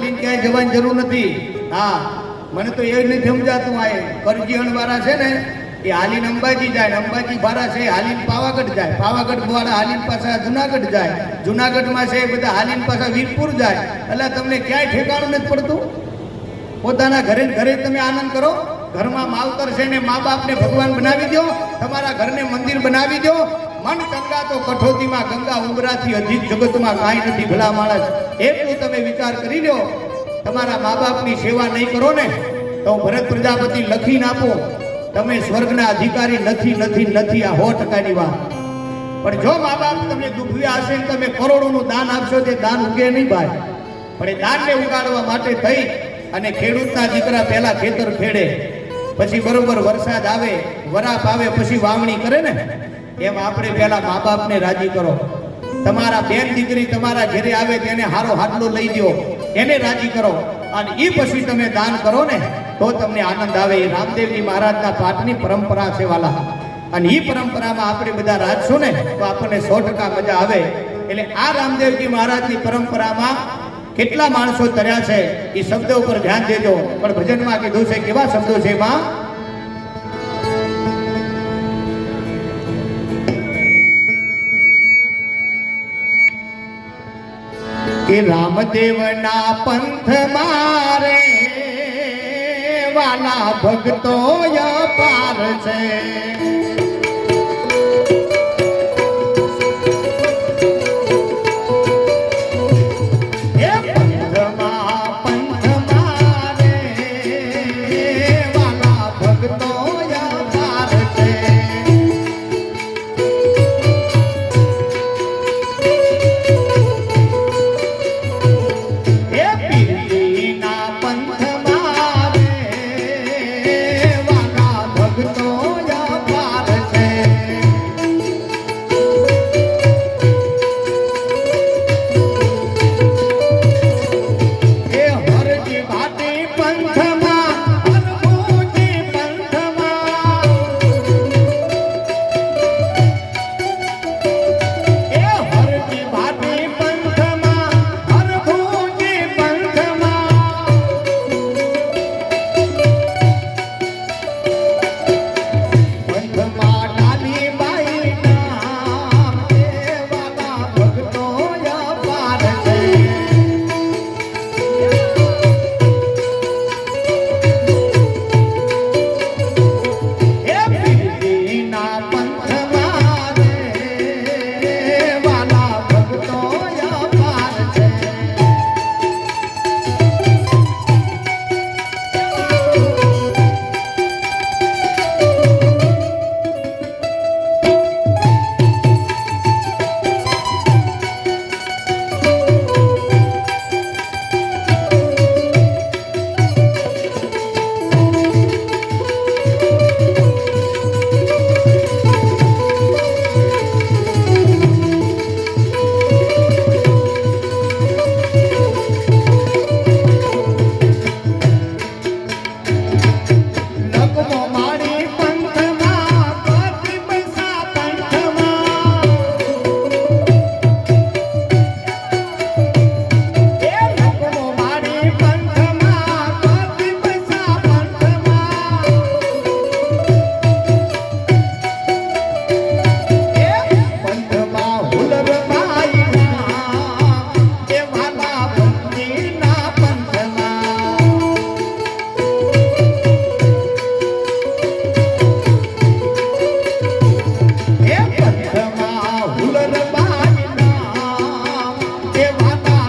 હાલીને ક્યાંય જવાની જરૂર નથી. હા, મને તો એ નથી સમજાતું આ કરજીહણ વાળા છે ને, એ હાલીને અંબાજી જાય અંબાજી ભારા છે હાલીને પાવાગઢ જાય. પાવાગઢ વાળા હાલીન પાછા જુનાગઢ જાય. જુનાગઢમાં છે એ બધા હાલીન પાછા વીરપુર જાય. એટલે તમને ક્યાંય ઠેકાણું નથી પડતું? પોતાના ઘરે ઘરે તમે આનંદ કરો. ઘરમાં માવતર છે ને મા બાપને ભગવાન બનાવી દો. તમારા ઘરને મંદિર બનાવી દો. મન ગંગા તો કઠોતીમાં ગંગા ઉમરાથી અધિક જગતમાં કાંઈ નથી, ભલા માણસ. એટલું તમે વિચાર કરી લો. તમારા મા બાપની સેવા નહીં કરો ને, તો ભરત પ્રજાપતિ લખીને આપો. તમે સ્વર્ગના અધિકારી નથી નથી નથી, આ સો ટકાની વાત. પણ જો મા બાપ તમને દુખ્યા હશે તમે કરોડોનું દાન આપશો તે દાન ઉગે નહીં ભાઈ. પણ એ દાનને ઉગાડવા માટે થઈ અને ખેડૂતના દીકરા પહેલા ખેતર ખેડે. પછી બરોબર વરસાદ આવે, વરાપ આવે, પછી વાવણી કરે ને. એમ આપણે પહેલા મા બાપને રાજી કરો. તમારા બેન દીકરી તમારા ઘરે આવે તેને હારો હાટલો લઈ દો એને રાજી કરો. અને એ પછી તમે દાન કરો ને, તો તમને આનંદ આવે. એ રામદેવજી મહારાજના પાઠની પરંપરા છે વાલા. અને એ પરંપરામાં આપણે બધા રાજશું ને, તો આપણને સો ટકા મજા આવે. એટલે આ રામદેવજી મહારાજની પરંપરામાં કેટલા માણસો તર્યા છે, એ શબ્દો ઉપર ધ્યાન દેજો. પણ ભજનમાં કીધું છે, કેવા શબ્દો છે એમાં? કે રામદેવના પંથ મારે વાલા ભક્તો પાર છે. દેવાના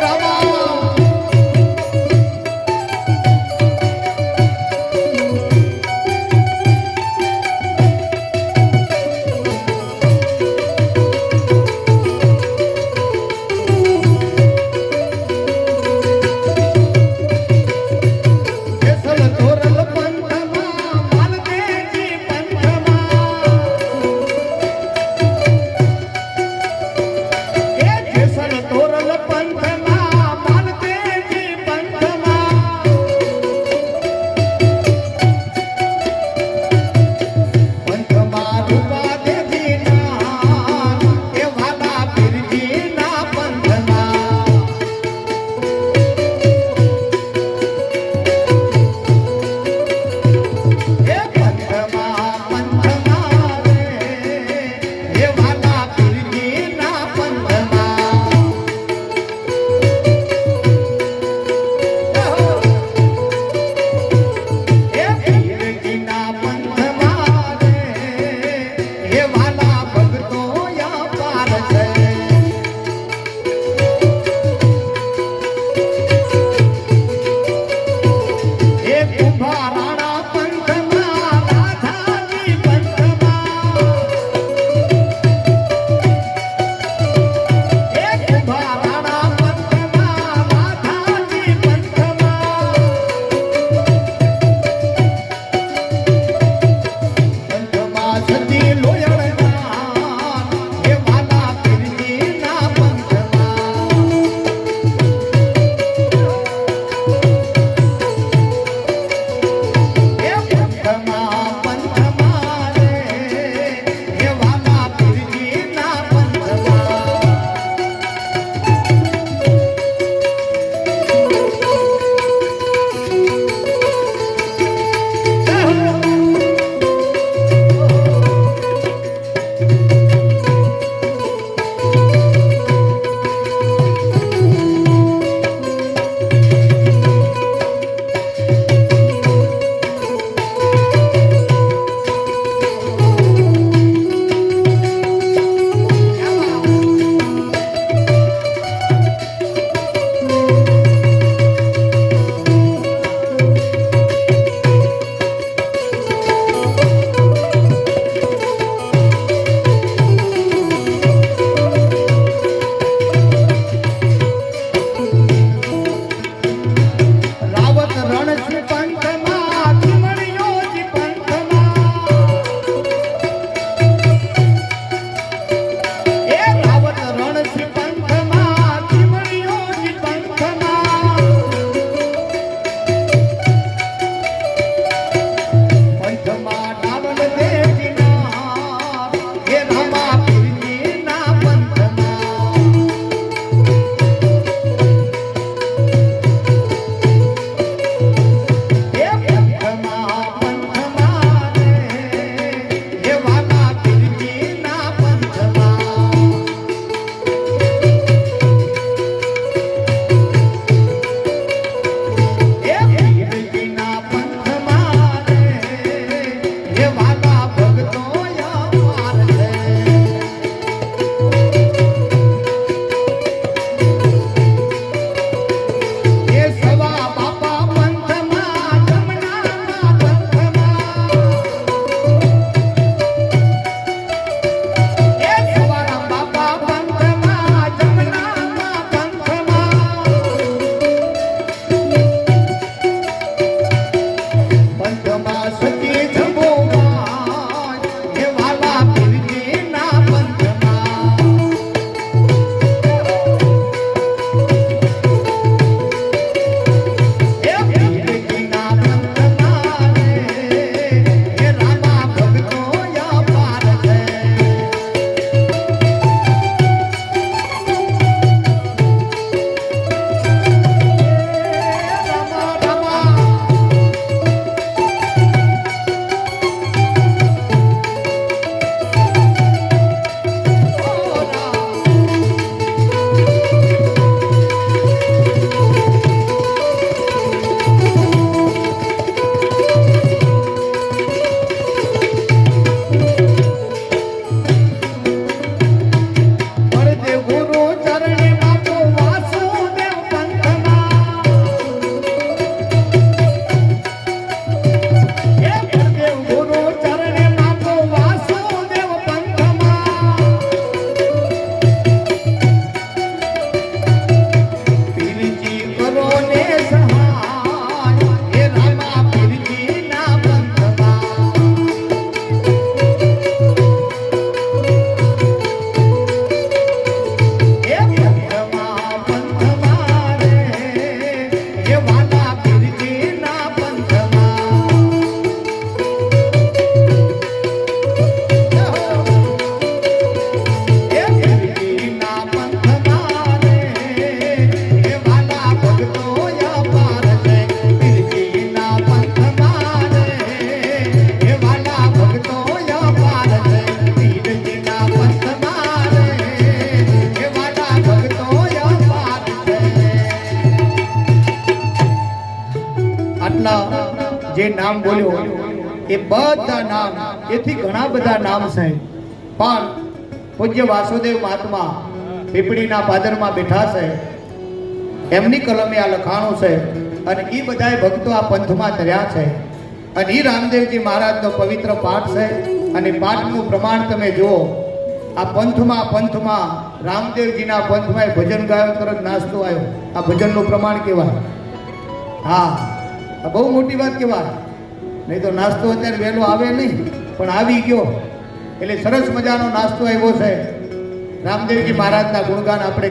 ರಾಮ નામ બોલ્યો. એ બધા નામ, એથી ઘણા બધા નામ છે. પણ પૂજ્ય વાસુદેવ મહાત્મા પીપળીના પાદરમાં બેઠા છે. એમની કલમે આ લખાણું છે અને એ બધાએ ભક્તો આ પંથમાં ધર્યા છે. અને એ રામદેવજી મહારાજનો પવિત્ર પાઠ છે અને પાઠનું પ્રમાણ તમે જુઓ. આ પંથમાં પંથમાં રામદેવજીના પંથમાં ભજન ગાયો તરત નાસ્તો આવ્યો. આ ભજનનું પ્રમાણ કહેવાય હા બહુ મોટી વાત કહેવાય નહીં તો નાસ્તો અત્યારે વહેલો આવે નહીં, પણ આવી ગયો. એટલે સરસ મજાનો નાસ્તો આવ્યો છે. રામદેવજી મહારાજના ગુણગાન આપણે